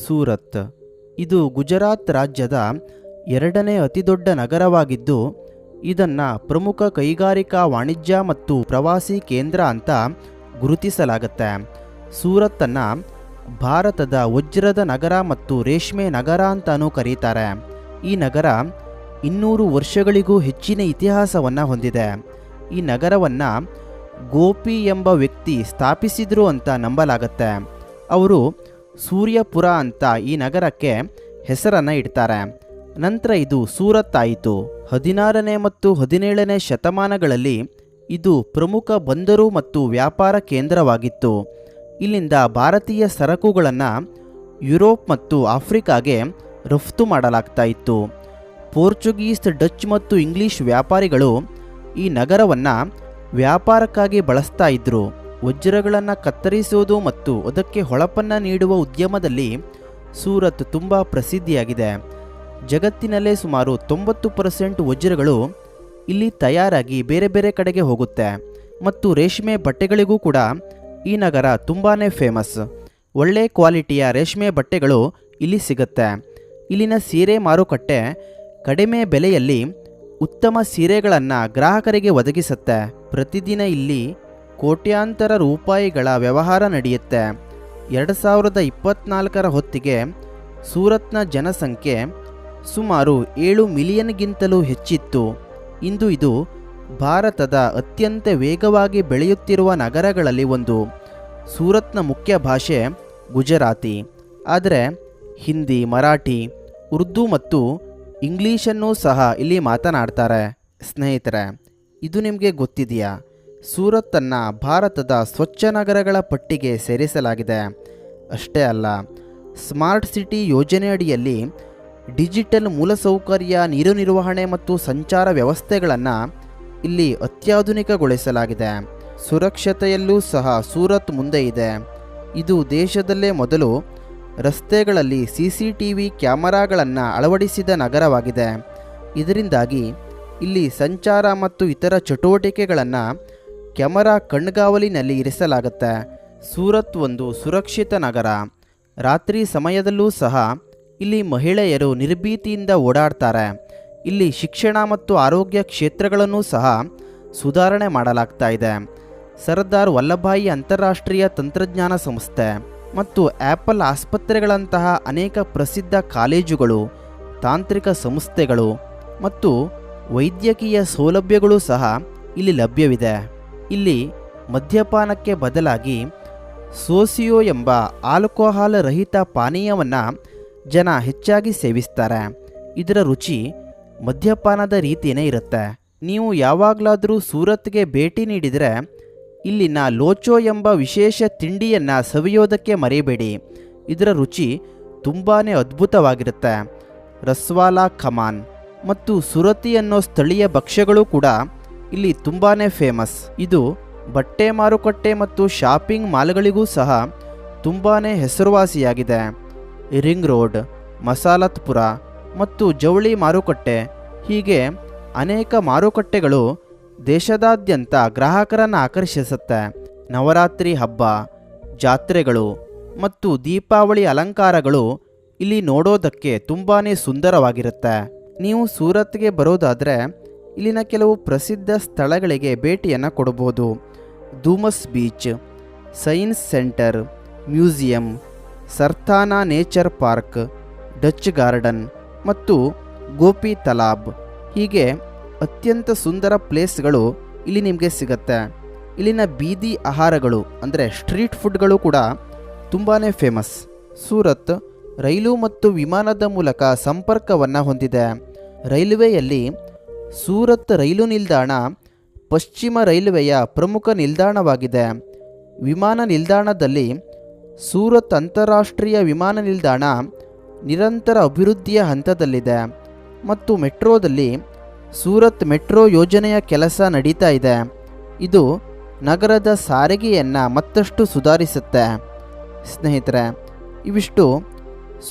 ಸೂರತ್. ಇದು ಗುಜರಾತ್ ರಾಜ್ಯದ ಎರಡನೇ ಅತಿದೊಡ್ಡ ನಗರವಾಗಿದ್ದು, ಇದನ್ನು ಪ್ರಮುಖ ಕೈಗಾರಿಕಾ ವಾಣಿಜ್ಯ ಮತ್ತು ಪ್ರವಾಸಿ ಕೇಂದ್ರ ಅಂತ ಗುರುತಿಸಲಾಗುತ್ತೆ. ಸೂರತ್ತನ್ನು ಭಾರತದ ವಜ್ರದ ನಗರ ಮತ್ತು ರೇಷ್ಮೆ ನಗರ ಅಂತಾನೂ ಕರೀತಾರೆ. ಈ ನಗರ ಇನ್ನೂರು ವರ್ಷಗಳಿಗೂ ಹೆಚ್ಚಿನ ಇತಿಹಾಸವನ್ನು ಹೊಂದಿದೆ. ಈ ನಗರವನ್ನು ಗೋಪಿ ಎಂಬ ವ್ಯಕ್ತಿ ಸ್ಥಾಪಿಸಿದ್ರು ಅಂತ ನಂಬಲಾಗತ್ತೆ. ಅವರು ಸೂರ್ಯಪುರ ಅಂತ ಈ ನಗರಕ್ಕೆ ಹೆಸರನ್ನು ಇಡ್ತಾರೆ. ನಂತರ ಇದು ಸೂರತ್ ಆಯಿತು ಹದಿನಾರನೇ ಮತ್ತು ಹದಿನೇಳನೇ ಶತಮಾನಗಳಲ್ಲಿ ಇದು ಪ್ರಮುಖ ಬಂದರು ಮತ್ತು ವ್ಯಾಪಾರ ಕೇಂದ್ರವಾಗಿತ್ತು. ಇಲ್ಲಿಂದ ಭಾರತೀಯ ಸರಕುಗಳನ್ನು ಯುರೋಪ್ ಮತ್ತು ಆಫ್ರಿಕಾಗೆ ರಫ್ತು ಮಾಡಲಾಗ್ತಾ ಇತ್ತು ಪೋರ್ಚುಗೀಸ್, ಡಚ್ ಮತ್ತು ಇಂಗ್ಲಿಷ್ ವ್ಯಾಪಾರಿಗಳು ಈ ನಗರವನ್ನು ವ್ಯಾಪಾರಕ್ಕಾಗಿ ಬಳಸ್ತಾ ಇದ್ರು ವಜ್ರಗಳನ್ನು ಕತ್ತರಿಸುವುದು ಮತ್ತು ಅದಕ್ಕೆ ಹೊಳಪನ್ನು ನೀಡುವ ಉದ್ಯಮದಲ್ಲಿ ಸೂರತ್ ತುಂಬ ಪ್ರಸಿದ್ಧಿಯಾಗಿದೆ. ಜಗತ್ತಿನಲ್ಲೇ ಸುಮಾರು ತೊಂಬತ್ತು ಪರ್ಸೆಂಟ್ ವಜ್ರಗಳು ಇಲ್ಲಿ ತಯಾರಾಗಿ ಬೇರೆ ಬೇರೆ ಕಡೆಗೆ ಹೋಗುತ್ತೆ. ಮತ್ತು ರೇಷ್ಮೆ ಬಟ್ಟೆಗಳಿಗೂ ಕೂಡ ಈ ನಗರ ತುಂಬಾ ಫೇಮಸ್. ಒಳ್ಳೆ ಕ್ವಾಲಿಟಿಯ ರೇಷ್ಮೆ ಬಟ್ಟೆಗಳು ಇಲ್ಲಿ ಸಿಗುತ್ತೆ. ಇಲ್ಲಿನ ಸೀರೆ ಮಾರುಕಟ್ಟೆ ಕಡಿಮೆ ಬೆಲೆಯಲ್ಲಿ ಉತ್ತಮ ಸೀರೆಗಳನ್ನು ಗ್ರಾಹಕರಿಗೆ ಒದಗಿಸುತ್ತೆ. ಪ್ರತಿದಿನ ಇಲ್ಲಿ ಕೋಟ್ಯಾಂತರ ರೂಪಾಯಿಗಳ ವ್ಯವಹಾರ ನಡೆಯುತ್ತೆ. ಎರಡು ಸಾವಿರದ ಇಪ್ಪತ್ನಾಲ್ಕರ ಹೊತ್ತಿಗೆ ಸೂರತ್ನ ಜನಸಂಖ್ಯೆ ಸುಮಾರು ಏಳು ಮಿಲಿಯನ್ಗಿಂತಲೂ ಹೆಚ್ಚಿತ್ತು. ಇಂದು ಇದು ಭಾರತದ ಅತ್ಯಂತ ವೇಗವಾಗಿ ಬೆಳೆಯುತ್ತಿರುವ ನಗರಗಳಲ್ಲಿ ಒಂದು. ಸೂರತ್ನ ಮುಖ್ಯ ಭಾಷೆ ಗುಜರಾತಿ. ಆದರೆ ಹಿಂದಿ, ಮರಾಠಿ, ಉರ್ದು ಮತ್ತು ಇಂಗ್ಲೀಷನ್ನು ಸಹ ಇಲ್ಲಿ ಮಾತನಾಡ್ತಾರೆ. ಸ್ನೇಹಿತರೆ, ಇದು ನಿಮಗೆ ಗೊತ್ತಿದೆಯಾ? ಸೂರತ್ತನ್ನು ಭಾರತದ ಸ್ವಚ್ಛ ನಗರಗಳ ಪಟ್ಟಿಗೆ ಸೇರಿಸಲಾಗಿದೆ. ಅಷ್ಟೇ ಅಲ್ಲ, ಸ್ಮಾರ್ಟ್ ಸಿಟಿ ಯೋಜನೆಯಡಿಯಲ್ಲಿ ಡಿಜಿಟಲ್ ಮೂಲಸೌಕರ್ಯ, ನೀರು ನಿರ್ವಹಣೆ ಮತ್ತು ಸಂಚಾರ ವ್ಯವಸ್ಥೆಗಳನ್ನು ಇಲ್ಲಿ ಅತ್ಯಾಧುನಿಕಗೊಳಿಸಲಾಗಿದೆ. ಸುರಕ್ಷತೆಯಲ್ಲೂ ಸಹ ಸೂರತ್ ಮುಂದೆ ಇದೆ. ಇದು ದೇಶದಲ್ಲೇ ಮೊದಲು ರಸ್ತೆಗಳಲ್ಲಿ ಸಿ ಸಿ ಟಿ ವಿ ಕ್ಯಾಮರಾಗಳನ್ನು ಅಳವಡಿಸಿದ ನಗರವಾಗಿದೆ. ಇದರಿಂದಾಗಿ ಇಲ್ಲಿ ಸಂಚಾರ ಮತ್ತು ಇತರ ಚಟುವಟಿಕೆಗಳನ್ನು ಕ್ಯಾಮರಾ ಕಣ್ಗಾವಲಿನಲ್ಲಿ ಇರಿಸಲಾಗುತ್ತೆ. ಸೂರತ್ ಒಂದು ಸುರಕ್ಷಿತ ನಗರ. ರಾತ್ರಿ ಸಮಯದಲ್ಲೂ ಸಹ ಇಲ್ಲಿ ಮಹಿಳೆಯರು ನಿರ್ಭೀತಿಯಿಂದ ಓಡಾಡ್ತಾರೆ. ಇಲ್ಲಿ ಶಿಕ್ಷಣ ಮತ್ತು ಆರೋಗ್ಯ ಕ್ಷೇತ್ರಗಳನ್ನು ಸಹ ಸುಧಾರಣೆ ಮಾಡಲಾಗ್ತಾ ಇದೆ. ಸರ್ದಾರ್ ವಲ್ಲಭಾಯಿ ಅಂತಾರಾಷ್ಟ್ರೀಯ ತಂತ್ರಜ್ಞಾನ ಸಂಸ್ಥೆ ಮತ್ತು ಆ್ಯಪಲ್ ಆಸ್ಪತ್ರೆಗಳಂತಹ ಅನೇಕ ಪ್ರಸಿದ್ಧ ಕಾಲೇಜುಗಳು, ತಾಂತ್ರಿಕ ಸಂಸ್ಥೆಗಳು ಮತ್ತು ವೈದ್ಯಕೀಯ ಸೌಲಭ್ಯಗಳು ಸಹ ಇಲ್ಲಿ ಲಭ್ಯವಿದೆ. ಇಲ್ಲಿ ಮದ್ಯಪಾನಕ್ಕೆ ಬದಲಾಗಿ ಸೋಸಿಯೋ ಎಂಬ ಆಲ್ಕೋಹಾಲ್ ರಹಿತ ಪಾನೀಯವನ್ನು ಜನ ಹೆಚ್ಚಾಗಿ ಸೇವಿಸ್ತಾರೆ. ಇದರ ರುಚಿ ಮದ್ಯಪಾನದ ರೀತಿಯೇ ಇರುತ್ತೆ. ನೀವು ಯಾವಾಗಲಾದರೂ ಸೂರತ್ಗೆ ಭೇಟಿ ನೀಡಿದರೆ ಇಲ್ಲಿನ ಲೋಚೋ ಎಂಬ ವಿಶೇಷ ತಿಂಡಿಯನ್ನು ಸವಿಯೋದಕ್ಕೆ ಮರೆಯಬೇಡಿ. ಇದರ ರುಚಿ ತುಂಬಾ ಅದ್ಭುತವಾಗಿರುತ್ತೆ. ರಸ್ವಾಲಾ ಖಮಾನ್ ಮತ್ತು ಸುರತಿ ಅನ್ನೋ ಸ್ಥಳೀಯ ಭಕ್ಷ್ಯಗಳು ಕೂಡ ಇಲ್ಲಿ ತುಂಬಾನೇ ಫೇಮಸ್ ಇದು ಬಟ್ಟೆ ಮಾರುಕಟ್ಟೆ ಮತ್ತು ಶಾಪಿಂಗ್ ಮಾಲ್ಗಳಿಗೂ ಸಹ ತುಂಬಾ ಹೆಸರುವಾಸಿಯಾಗಿದೆ. ರಿಂಗ್ ರೋಡ್, ಮಸಾಲತ್ಪುರ ಮತ್ತು ಜವಳಿ ಮಾರುಕಟ್ಟೆ ಹೀಗೆ ಅನೇಕ ಮಾರುಕಟ್ಟೆಗಳು ದೇಶದಾದ್ಯಂತ ಗ್ರಾಹಕರನ್ನು ಆಕರ್ಷಿಸುತ್ತೆ. ನವರಾತ್ರಿ ಹಬ್ಬ, ಜಾತ್ರೆಗಳು ಮತ್ತು ದೀಪಾವಳಿ ಅಲಂಕಾರಗಳು ಇಲ್ಲಿ ನೋಡೋದಕ್ಕೆ ತುಂಬಾ ಸುಂದರವಾಗಿರುತ್ತೆ. ನೀವು ಸೂರತ್ಗೆ ಬರೋದಾದರೆ ಇಲ್ಲಿನ ಕೆಲವು ಪ್ರಸಿದ್ಧ ಸ್ಥಳಗಳಿಗೆ ಭೇಟಿಯನ್ನು ಕೊಡಬಹುದು. Dumas beach, science centre, museum, Sarthana nature park, Dutch garden ಮತ್ತು ಗೋಪಿ ತಲಾಬ್. ಹೀಗೆ ಅತ್ಯಂತ ಸುಂದರ ಪ್ಲೇಸ್ಗಳು ಇಲ್ಲಿ ನಿಮಗೆ ಸಿಗತ್ತೆ. ಇಲ್ಲಿನ ಬೀದಿ ಆಹಾರಗಳು ಅಂದರೆ ಸ್ಟ್ರೀಟ್ ಫುಡ್ಗಳು ಕೂಡ ತುಂಬಾ ಫೇಮಸ್. ಸೂರತ್ ರೈಲು ಮತ್ತು ವಿಮಾನದ ಮೂಲಕ ಸಂಪರ್ಕವನ್ನು ಹೊಂದಿದೆ. ರೈಲ್ವೆಯಲ್ಲಿ ಸೂರತ್ ರೈಲು ನಿಲ್ದಾಣ ಪಶ್ಚಿಮ ರೈಲ್ವೆಯ ಪ್ರಮುಖ ನಿಲ್ದಾಣವಾಗಿದೆ. ವಿಮಾನ ನಿಲ್ದಾಣದಲ್ಲಿ ಸೂರತ್ ಅಂತಾರಾಷ್ಟ್ರೀಯ ವಿಮಾನ ನಿಲ್ದಾಣ ನಿರಂತರ ಅಭಿವೃದ್ಧಿಯ ಹಂತದಲ್ಲಿದೆ ಮತ್ತು ಮೆಟ್ರೋದಲ್ಲಿ ಸೂರತ್ ಮೆಟ್ರೋ ಯೋಜನೆಯ ಕೆಲಸ ನಡೀತಾ ಇದೆ. ಇದು ನಗರದ ಸಾರಿಗೆಯನ್ನು ಮತ್ತಷ್ಟು ಸುಧಾರಿಸುತ್ತೆ. ಸ್ನೇಹಿತರೆ, ಇವಿಷ್ಟು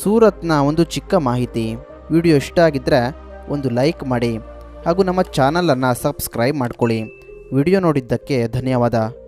ಸೂರತ್ನ ಒಂದು ಚಿಕ್ಕ ಮಾಹಿತಿ. ವಿಡಿಯೋ ಇಷ್ಟ ಆಗಿದ್ದರೆ ಒಂದು ಲೈಕ್ ಮಾಡಿ. ಹಾಗೂ ನಮ್ಮ ಚಾನಲನ್ನು ಸಬ್ಸ್ಕ್ರೈಬ್ ಮಾಡಿಕೊಳ್ಳಿ. ವಿಡಿಯೋ ನೋಡಿದ್ದಕ್ಕೆ ಧನ್ಯವಾದ.